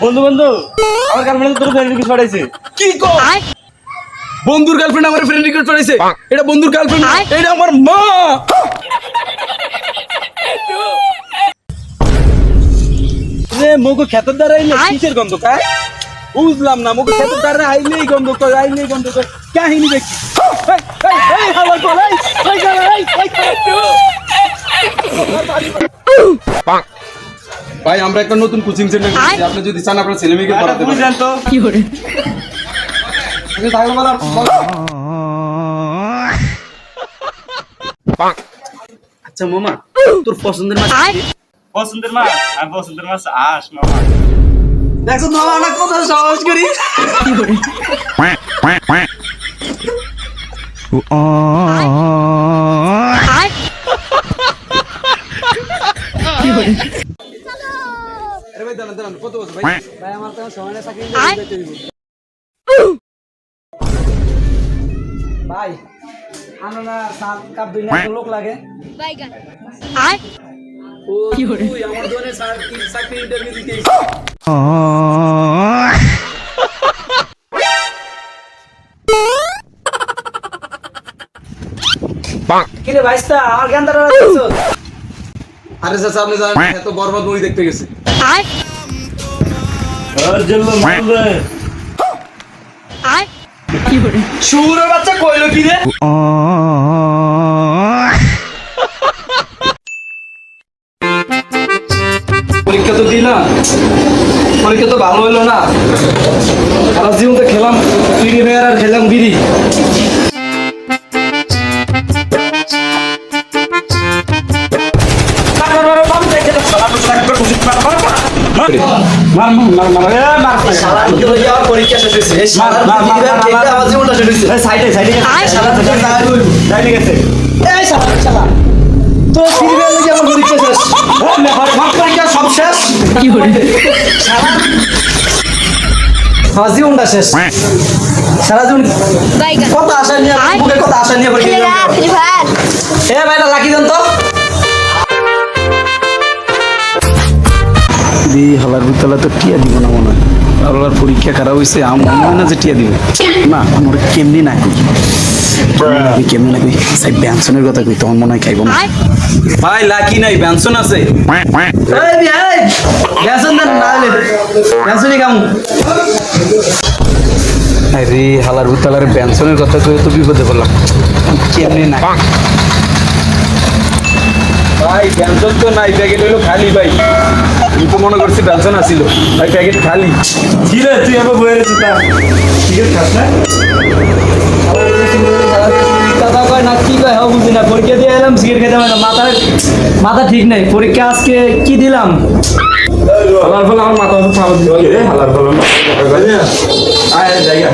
বন্ধু বন্ধু আমার গার্লফ্রেন্ড তোর ফ্রেন্ড রিকোয়েস্ট পাঠাইছে কি কো বন্ধুর গার্লফ্রেন্ড আমার ফ্রেন্ড রিকোয়েস্ট পাঠাইছে এটা বন্ধুর গার্লফ্রেন্ড এটা আমার মা রে মুখো খেতের দ্বারা আইলে কিসের গন্ধ কায় বুঝলাম না মুখো খেতের দ্বারা আইলেই গন্ধ কয় আইলেই গন্ধ কয় কাহিনী দেখি এই, হাওয়া কর, এই, এই, এই, ভাই আমরা একটা নতুন কোচিং সেন্টার করেছি আপনি যদি চান আপনার ছেলে মেয়েকে পড়াতে পারেন। আচ্ছা, তাহলে বলো, বলো। আচ্ছা মামা তোর পছন্দের মাছ পছন্দের মাছ? আর পছন্দের মাছ আস মামা। দেখো মামা অনেক কথা সহজ করি? দাঁড়ান দাঁড়ান কত বছর? ভাই ভাই আমার তো সময় না চাকরি ভাই আমরা না সাত কাপ দুই লোক লাগে। বাইগান ও তুই আমার দোকানে চাকরি ইন্টারভিউ দিতে কিরে ভাইস্তা আমার গান্দারা দেখছ আরে চাচা আপনি জানেন এত বরবাদ মুভি দেখতে গেছে। পরীক্ষা তো দিলাম পরীক্ষা তো ভালো হলো না। সারা জীবন তো খেলাম ফ্রি ফায়ার আর খেলাম বিড়ি। হয়ে তো না হইল সাইডে গেছে। এই শালা শালা। তো ফিরবে লাগি আমার পরীক্ষা শেষ। আমার পরীক্ষা সব শেষ। কি হলো আমার জীবনটা শেষ। সারা জীবন কত আশা নিয়ে কত আশা নিয়ে পরীক্ষা এ ভাইটা লাকি দেন তো। দি হালার বিতলা তো টিয়া দিব না মনে হয়। হালার পরীক্ষা খারাপ হয়েছে আমার মনে হয় না যে টিয়া দিবে। না, আমার কেমনি না কই? আমি কেমনি কথা কই, তখন মনে হয় খাইব না। ভাই, লাকি নাই, ব্যানসন আছে। এই তো বিপদে পড়লাম। কেমনি না ভাই, ব্যানসন নাই খালি, ভাই। মনে করছি ব্যানসন আসিল ভাই প্যাকেট খালি। কি রে তুই আবার বয়ে রেছিস তা? ঠিক আছে খাস না? কয় না কি কয় হাও বুঝি না। পরীক্ষা দিয়ে এলাম সিগারেট খেতে পারে না। মাথা মাথা ঠিক নাই। পরীক্ষা আজকে কি দিলাম? হালার ফল আমার মাথা হালার ফল আয় জায়গা।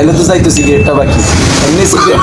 নাইলে তো চাইতো সিগারেটটা বাকি এমনি সিগারেট